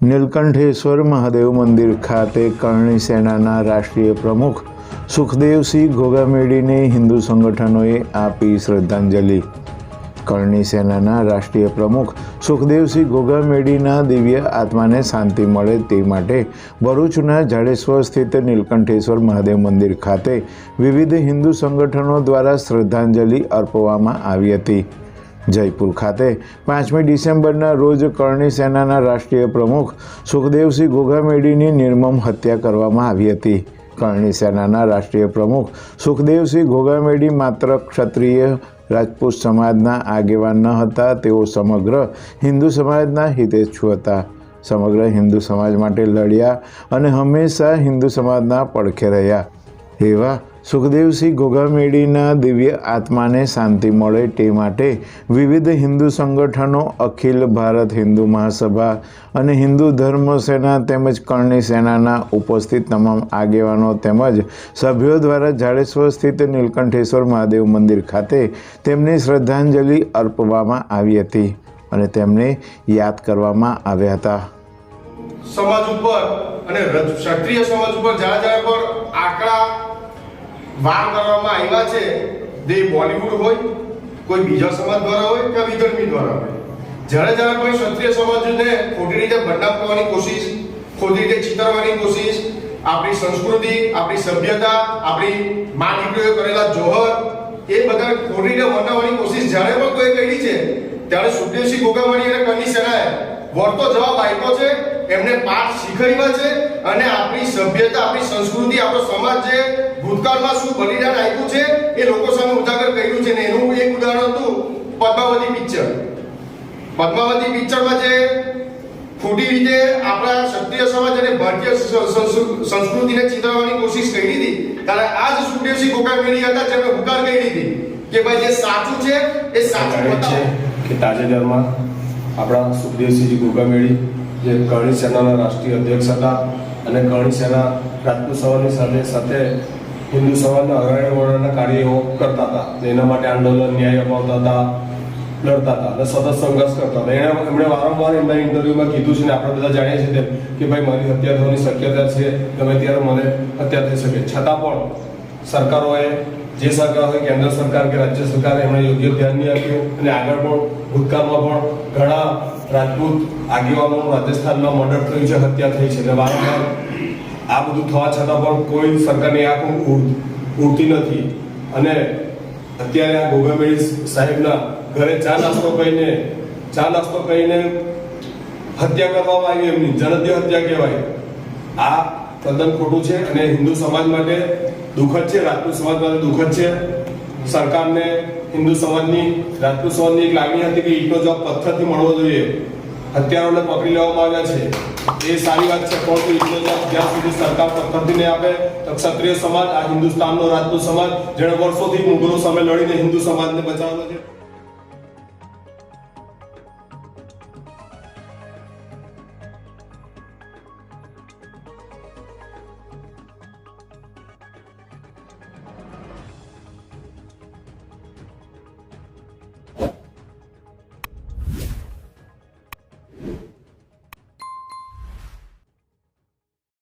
નીલકંઠેશ્વર મહાદેવ મંદિર ખાતે કરણી સેનાના રાષ્ટ્રીય પ્રમુખ સુખદેવસિંહ ઘોગામેડીને હિન્દુ સંગઠનોએ આપી શ્રદ્ધાંજલિ. કરણી સેનાના રાષ્ટ્રીય પ્રમુખ સુખદેવસિંહ ઘોગામેડીના દિવ્ય આત્માને શાંતિ મળે તે માટે ભરૂચના જાડેશ્વર સ્થિત નીલકંઠેશ્વર મહાદેવ મંદિર ખાતે વિવિધ હિન્દુ સંગઠનો દ્વારા શ્રદ્ધાંજલિ અર્પવામાં આવી હતી. જયપુર ખાતે પાંચમી ડિસેમ્બરના રોજ કરણી સેનાના રાષ્ટ્રીય પ્રમુખ સુખદેવસિંહ ઘોઘામેડીની નિર્મમ હત્યા કરવામાં આવી હતી. કરણી સેનાના રાષ્ટ્રીય પ્રમુખ સુખદેવસિંહ ઘોઘામેડી માત્ર ક્ષત્રિય રાજપૂત સમાજના આગેવાન ન હતા, તેઓ સમગ્ર હિન્દુ સમાજના હિતેચ્છુ હતા. સમગ્ર હિન્દુ સમાજ માટે લડ્યા અને હંમેશા હિન્દુ સમાજના પડખે રહ્યા. એવા સુખદેવસિંહ ઘોઘામેડીના દિવ્ય આત્માને શાંતિ મળે તે માટે વિવિધ હિન્દુ સંગઠનો, અખિલ ભારત હિન્દુ મહાસભા અને હિન્દુ ધર્મ સેના તેમજ કરણી સેનાના ઉપસ્થિત તમામ આગેવાનો તેમજ સભ્યો દ્વારા જાડેશ્વર સ્થિત નીલકંઠેશ્વર મહાદેવ મંદિર ખાતે તેમને શ્રદ્ધાંજલિ અર્પવામાં આવી હતી અને તેમને યાદ કરવામાં આવ્યા હતા. સમાજ ઉપર અને ક્ષત્રિય સમાજ ઉપર જ્યાં જ્યાં પર આંકડા વાર કરવામાં આવ્યા છે, જે બોલિવૂડ હોય, કોઈ બીજા સમાજ દ્વારા હોય કે વિધર્મી દ્વારા હોય. જ્યારે કોઈ ક્ષત્રિય સમાજને ખોટી રીતે બદનામ કોશિશ, ખોટી રીતે ચિતરવાની કોશિશ, આપણી સંસ્કૃતિ, આપણી સભ્યતા, આપણી મા દીકરીઓ કરેલા જોહર, એ બધા ખોટી રીતે વર્ણવવાની કોશિશ જ્યારે પણ કોઈ કરી છે, ત્યારે સુખદેવસિંહ ગોગામણી અને કરની સેનાએ વળતો જવાબ આપ્યો છે એમને પાઠ શીખવ્યા છે અને આપણી સભ્યતા આપણી સંસ્કૃતિ આપણો સમાજ જે ભૂતકાળમાં શું બલિદાન આપ્યું છે એ લોકો સામે ઉજાગર કર્યું છે. ને એનું એક ઉદાહરણ હતું પદ્માવતી પિક્ચર. પદ્માવતી પિક્ચરમાં જે ખોટી રીતે આપણા ક્ષત્રિય સમાજ અને ભારતીય સંસ્કૃતિને ચિતરવાની કોશિશ કરી હતી. ત્યારે આ જ સુખદેવસિંહ ગોકામેડી હતા જેમણે હુકાર કરી હતી કે ભાઈ જે સાચું છે એ સાચું બતાવો. કે તાજેતરમાં આપણા સુખદેવસિંહજી ગોગામેડી જે કરણી સેનાના રાષ્ટ્રીય અધ્યક્ષ હતા અને કરણી સેના રાજપૂત સવારની સાથે સાથે હિન્દુ સમાજના અગ્રણી વર્ણના કાર્યો કરતા હતા. એના માટે આંદોલન, ન્યાય અપાવતા હતા, લડતા હતા અને સતત સંઘર્ષ કરતા હતા. એણે એમણે વારંવાર એમના ઇન્ટરવ્યુમાં કીધું છે ને, આપણે બધા જાણીએ છીએ કે ભાઈ, મારી હત્યા થવાની શક્યતા છે, ગમે ત્યારે મને હત્યા થઈ શકે. છતાં પણ સરકારોએ જે સરકાર હોય, કેન્દ્ર સરકાર કે રાજ્ય સરકાર, એમણે યોગ્ય ધ્યાન નહીં આપ્યું. અને આગળ પણ, ભૂતકાળમાં પણ ઘણા રાજપૂત આગેવાનોનું રાજસ્થાનમાં મર્ડર થયું છે, હત્યા થઈ છે. અને વારંવાર આ બધું થવા છતાં પણ કોઈ સરકારની આંખ ઉડ- ઉડતી નથી. અને અત્યારે આ ગોગામેડી સાહેબના ઘરે ચા નાસ્તો કહીને ચા નાસ્તો કહીને હત્યા કરવામાં આવી એમની. જનદ્ય હત્યા કહેવાય. આ તદ્દન ખોટું છે અને હિન્દુ સમાજ માટે દુઃખદ છે, રાજપૂત સમાજ માટે દુઃખદ છે. સરકારને, હિન્દુ સમાજની, રાજપૂત સમાજની એક લાગણી હતી કે ઈટનો જવાબ પથ્થરથી મળવો જોઈએ. હત્યારોને પકડી લેવામાં આવ્યા છે. એ સારી વાત છે, પરંતુ જવાબ જ્યાં સુધી સરકાર પથ્થરથી નહીં આપે, તો ક્ષત્રિય સમાજ, આ હિન્દુસ્તાનનો રાજપૂત સમાજ, જેણે વર્ષોથી મુગલો સામે લડીને હિન્દુ સમાજને બચાવેલો છે.